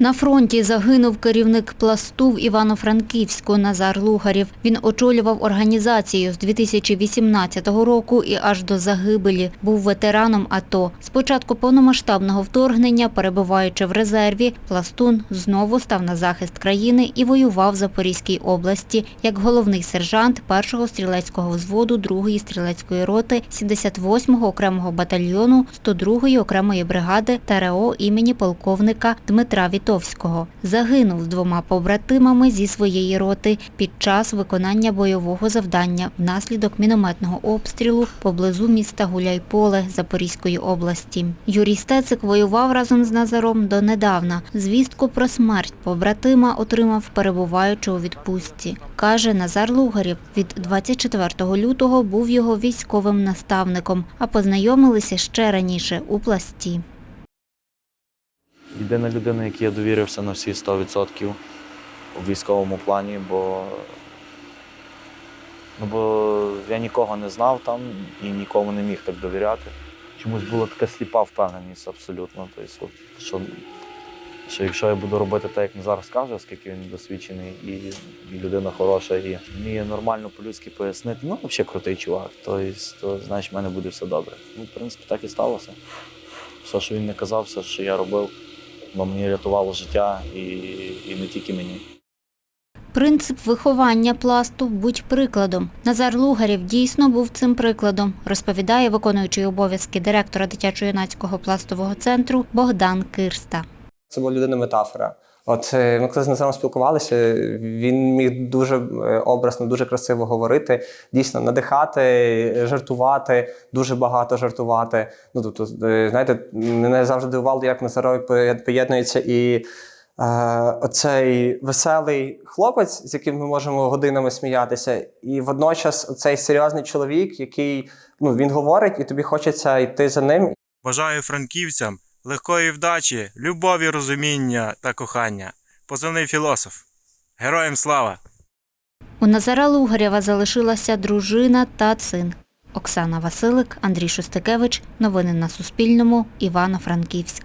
На фронті загинув керівник пласту в Івано-Франківську Назар Лугарів. Він очолював організацію з 2018 року і аж до загибелі. Був ветераном АТО. З початку повномасштабного вторгнення, перебуваючи в резерві, пластун знову став на захист країни і воював в Запорізькій області як головний сержант 1-го стрілецького взводу 2-ї стрілецької роти 78-го окремого батальйону 102-ї окремої бригади ТРО імені полковника Дмитра Вітовського. Загинув з двома побратимами зі своєї роти під час виконання бойового завдання внаслідок мінометного обстрілу поблизу міста Гуляйполе Запорізької області. Юрій Стецик воював разом з Назаром донедавна. Звістку про смерть побратима отримав перебуваючи у відпустці. Каже Назар Лугарів, від 24 лютого був його військовим наставником, а познайомилися ще раніше у пласті. Єдина людина, якій я довірився на всі 100% у військовому плані, бо, ну, бо я нікого не знав там і нікому не міг так довіряти. Чомусь була така сліпа впевненість абсолютно. Тобто, що, що якщо я буду робити так, як він зараз каже, оскільки він досвідчений і, людина хороша, і вміє нормально по-людськи пояснити, ну, взагалі крутий чувак, то, то значить в мене буде все добре. Ну, в принципі, так і сталося. Все, що він не казав, все, що я робив, бо мені рятувало життя і, і не тільки мені. Принцип виховання пласту будь прикладом. Назар Лугарів дійсно був цим прикладом, розповідає виконуючий обов'язки директора дитячо-юнацького пластового центру Богдан Кирста. Це була людина метафора. От е, ми коли з Назаром спілкувалися, він міг дуже е, образно, дуже красиво говорити, дійсно надихати, жартувати, дуже багато жартувати. Ну тобто, е, знаєте, мене завжди дивувало, як Назарові поє- поєднується і е, оцей веселий хлопець, з яким ми можемо годинами сміятися, і водночас цей серйозний чоловік, який ну він говорить, і тобі хочеться йти за ним, Бажаю франківцям легкої вдачі, любові, розуміння та кохання. Позивний філософ. Героям слава! У Назара Лугарєва залишилася дружина та син. Оксана Василик, Андрій Шостикевич. Новини на Суспільному. Івано-Франківськ.